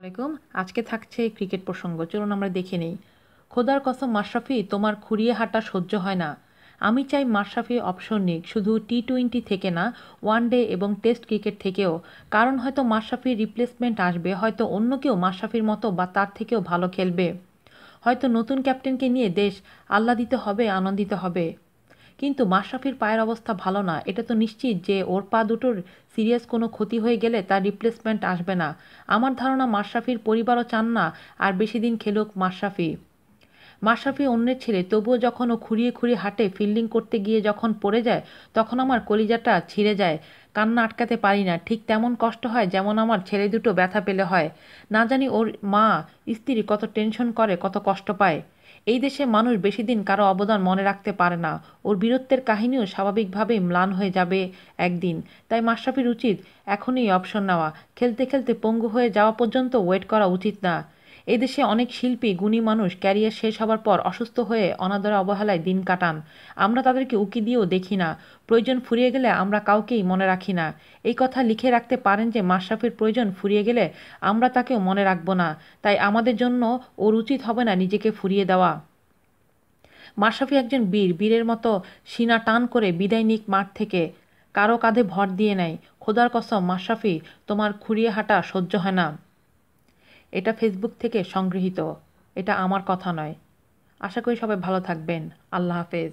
আলাইকুম। আজকে থাকছে ক্রিকেট প্রসঙ্গ। চলুন আমরা দেখে নেই। খোদার কসম, মাশরাফি, তোমার খুঁড়িয়ে হাঁটা সহ্য হয় না। আমি চাই মাশরাফি অপশন নিক, শুধু টি টোয়েন্টি থেকে না ওয়ান ডে এবং টেস্ট ক্রিকেট থেকেও। কারণ হয়তো মাশরাফির রিপ্লেসমেন্ট আসবে, হয়তো অন্য কেউ মাশরাফির মতো বা তার থেকেও ভালো খেলবে। হয়তো নতুন ক্যাপ্টেনকে নিয়ে দেশ আহ্লাদিত হবে, আনন্দিত হবে। কিন্তু মাশরাফির পায়ের অবস্থা ভালো না। এটা তো নিশ্চিত যে ওর পা দুটোর সিরিয়াস কোনো ক্ষতি হয়ে গেলে তার রিপ্লেসমেন্ট আসবে না। আমার ধারণা মাশরাফির পরিবারও চান না, আর বেশি দিন খেলুক মাশরাফি। মাশরাফি অন্যের ছেলে, তবুও যখন ও খুঁড়িয়ে খুঁড়িয়ে হাঁটে ফিল্ডিং করতে গিয়ে যখন পড়ে যায়, তখন আমার কলিজাটা ছিঁড়ে যায়। কান্না আটকাতে পারি না, ঠিক তেমন কষ্ট হয় যেমন আমার ছেলে দুটো ব্যথা পেলে হয়। না জানি ওর মা, স্ত্রী কত টেনশন করে, কত কষ্ট পায়। এই দেশে মানুষ বেশি দিন কারও অবদান মনে রাখতে পারে না। ওর বীরত্বের কাহিনীও স্বাভাবিকভাবেই ম্লান হয়ে যাবে একদিন। তাই মাশরাফির উচিত এখনই অপশন নেওয়া। খেলতে খেলতে পঙ্গু হয়ে যাওয়া পর্যন্ত ওয়েট করা উচিত না। এদেশে অনেক শিল্পী, গুণী মানুষ ক্যারিয়ার শেষ হবার পর অসুস্থ হয়ে অনাদরে অবহেলায় দিন কাটান। আমরা তাদেরকে উকি দিয়েও দেখি না। প্রয়োজন ফুরিয়ে গেলে আমরা কাউকেই মনে রাখি না। এই কথা লিখে রাখতে পারেন যে মাশরাফির প্রয়োজন ফুরিয়ে গেলে আমরা তাকেও মনে রাখব না। তাই আমাদের জন্য ওর উচিত হবে না নিজেকে ফুরিয়ে দেওয়া। মাশরাফি একজন বীর। বীরের মতো সিনা টান করে বিদায় নিক মাঠ থেকে। কারও কাঁধে ভর দিয়ে নেয়। খোদার কসম, মাশরাফি, তোমার খুঁড়িয়ে হাঁটা সহ্য হয় না। এটা ফেসবুক থেকে সংগৃহীত। এটা আমার কথা নয়। আশা করি সবাই ভালো থাকবেন। আল্লাহ হাফেজ।